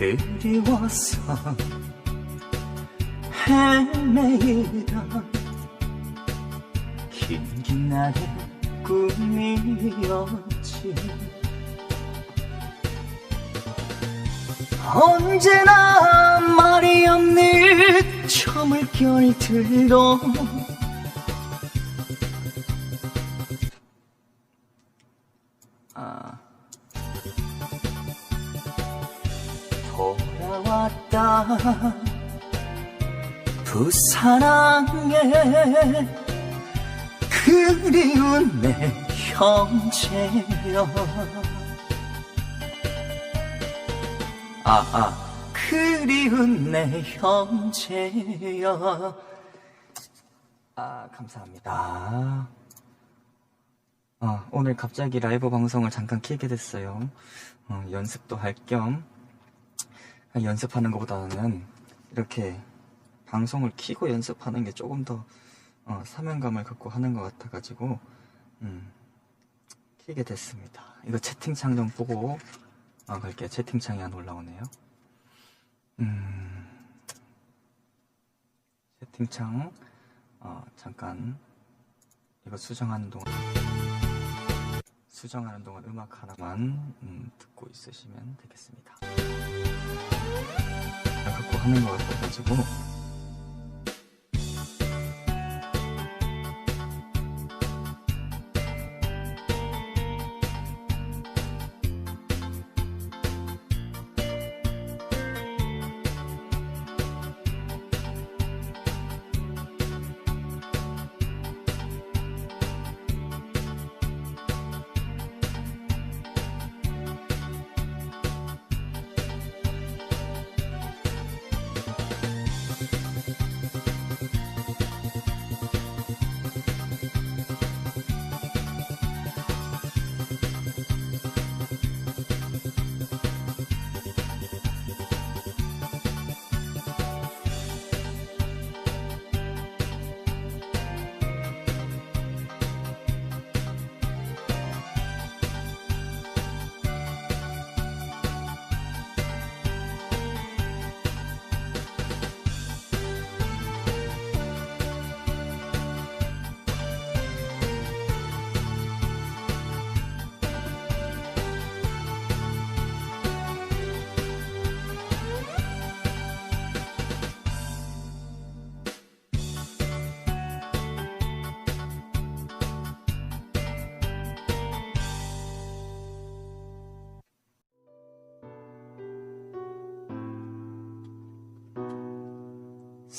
그리워서 헤매이다 긴긴 나의 꿈이었지. 언제나 말이 없는 저 물결들로 부사랑에 그리운 내 형제여. 아아 그리운 내 형제여. 아 감사합니다. 아, 오늘 갑자기 라이브 방송을 잠깐 키게 됐어요. 어, 연습도 할 겸. 연습하는 것보다는 이렇게 방송을 키고 연습하는 게 조금 더 어, 사명감을 갖고 하는 것 같아가지고 음, 키게 됐습니다. 이거 채팅창 좀 보고 어, 갈게요. 채팅창이 안 올라오네요. 음, 채팅창 어, 잠깐 이거 수정하는 동안 수정하는 동안 음악 하나만 음, 듣고 있으시면 되겠습니다. 갖고 하는 것 같아가지고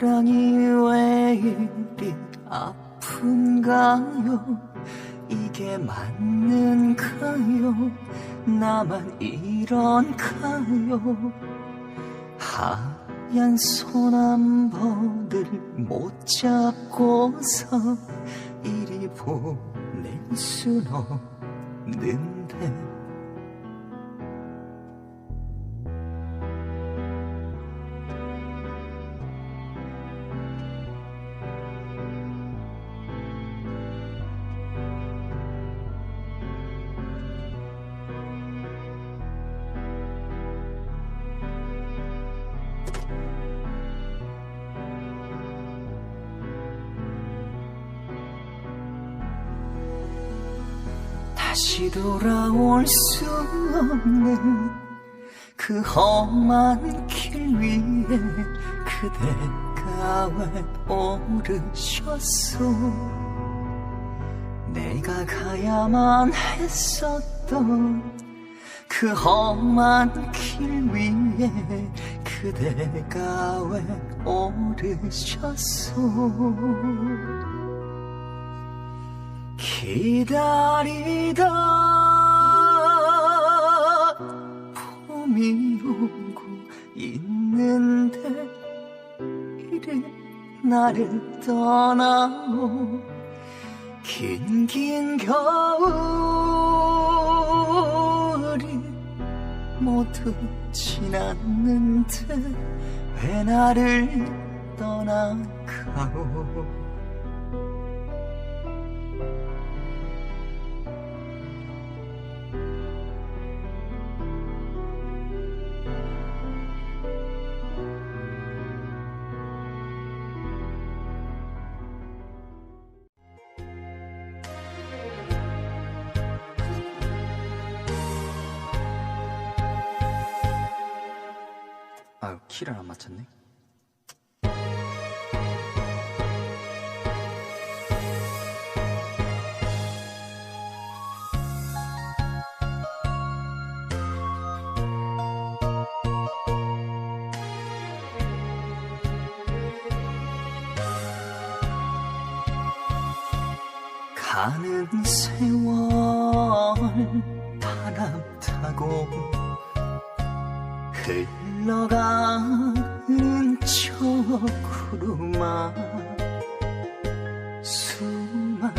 랑이 왜 이리 아픈가요? 이게 맞는가요? 나만 이런가요? 하얀 손 한 번을 못 잡고서 이리 보낼 순 없는데 다시 돌아올 수 없는 그 험한 길 위에 그대가 왜 오르셨소. 내가 가야만 했었던 그 험한 길 위에 그대가 왜 오르셨소 기다리다 봄이 오고 있는데 나를 떠나오 긴긴 겨울이 모두 지났는데 왜 나를 떠나가오 아유 키를 안 맞췄네? 가는 세월 바람 타고 흘러가는 저 구름아 수많은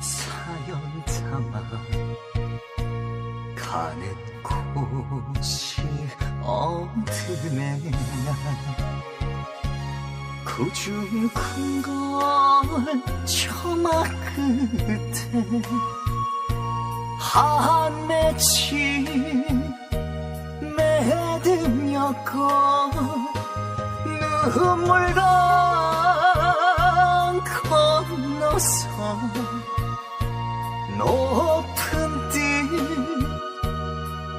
사연 담아 가는 곳이 어디네 그중 큰걸 처마 끝에 한 맺힌 매듭였고 눈물강 건너서 높은 뜰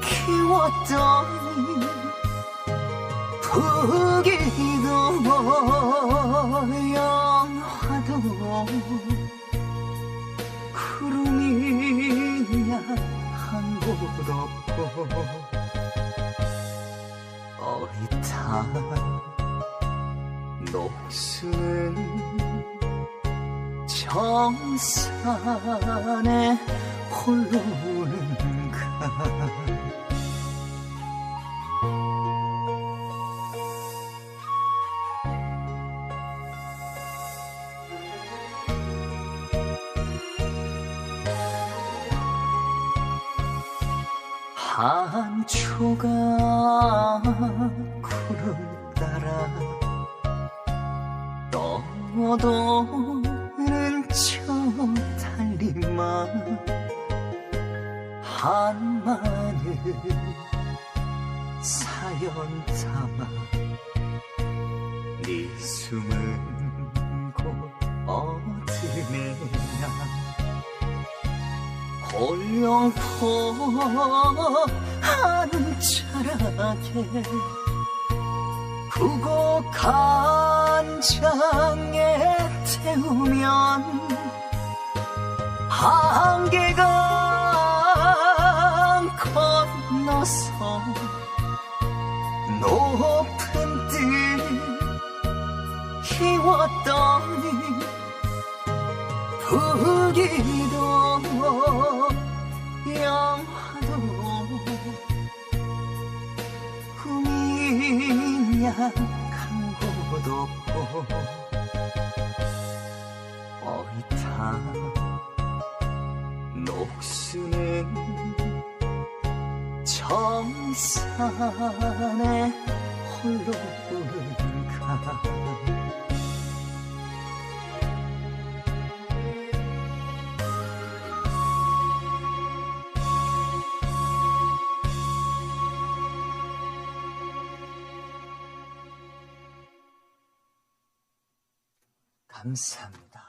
키웠더니 부기도 영화도 구름이야 한곳 없고 어리타 녹수는 정산에 홀로 오는가. 한 조각 구름 따라 떠도는 저 달리만 한마늘 사연 담아 네 숨은 곳 어디네야 홀령포한 자락에 후곡 한 장에 태우면 한계가 건너서 높은 뜰 키웠더니 부기도 꿈이야 간곳 없고 어이타 녹수는 정산에 홀로 가 감사합니다.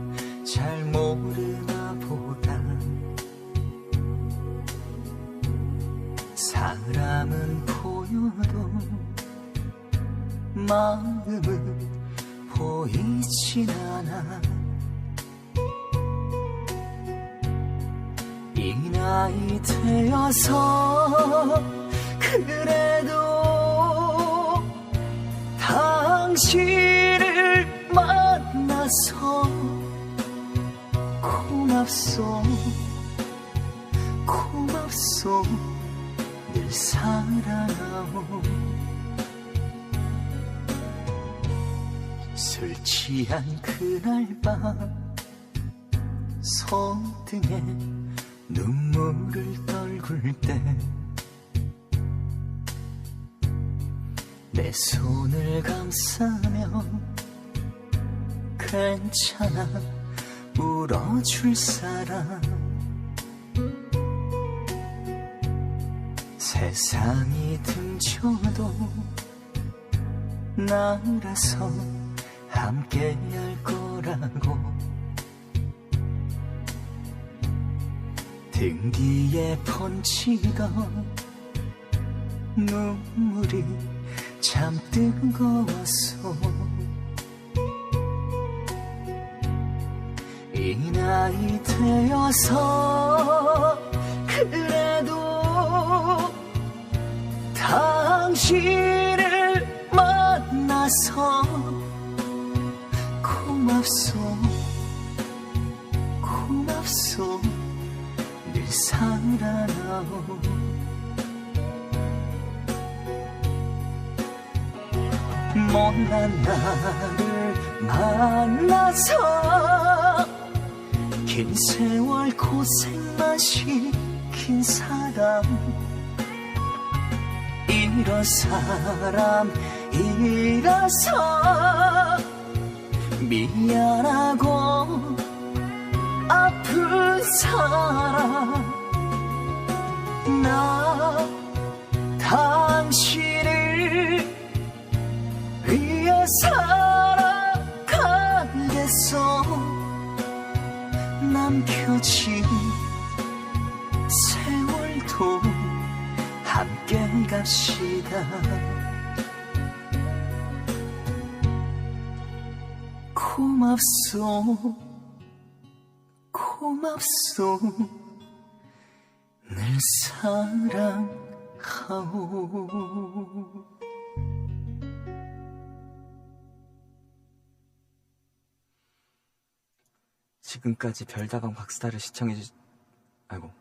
잘 모르나 보다. 사람은 보여도 마음은 보이진 않아. 이 나이 되어서 그래도 당신 고맙소. 고맙소. 늘 사랑하오. 술 취한 그날 밤 손등에 눈물을 떨굴 때 내 손을 감싸며 괜찮아 울어줄 사람. 세상이 등쳐도 나라서 함께 할 거라고. 등 뒤에 번지던 눈물이 참 뜨거웠어 이 나이 되어서 그래도 당신을 만나서 고맙소 고맙소 늘 사랑하오 못난 나를 만나서 긴 세월 고생만 시킨 사람. 이런 사람 이라서 미안하고 아픈 사람. 나 당신을 위해 살 남겨진 세월도 함께 갑시다. 고맙소 고맙소. 늘 사랑하오 지금까지 별다방 박스타를 시청해주 아이고.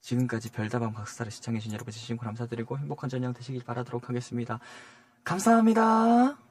지금까지 별다방 박스타를 시청해주신 여러분 진심 감사드리고 행복한 저녁 되시길 바라도록 하겠습니다. 감사합니다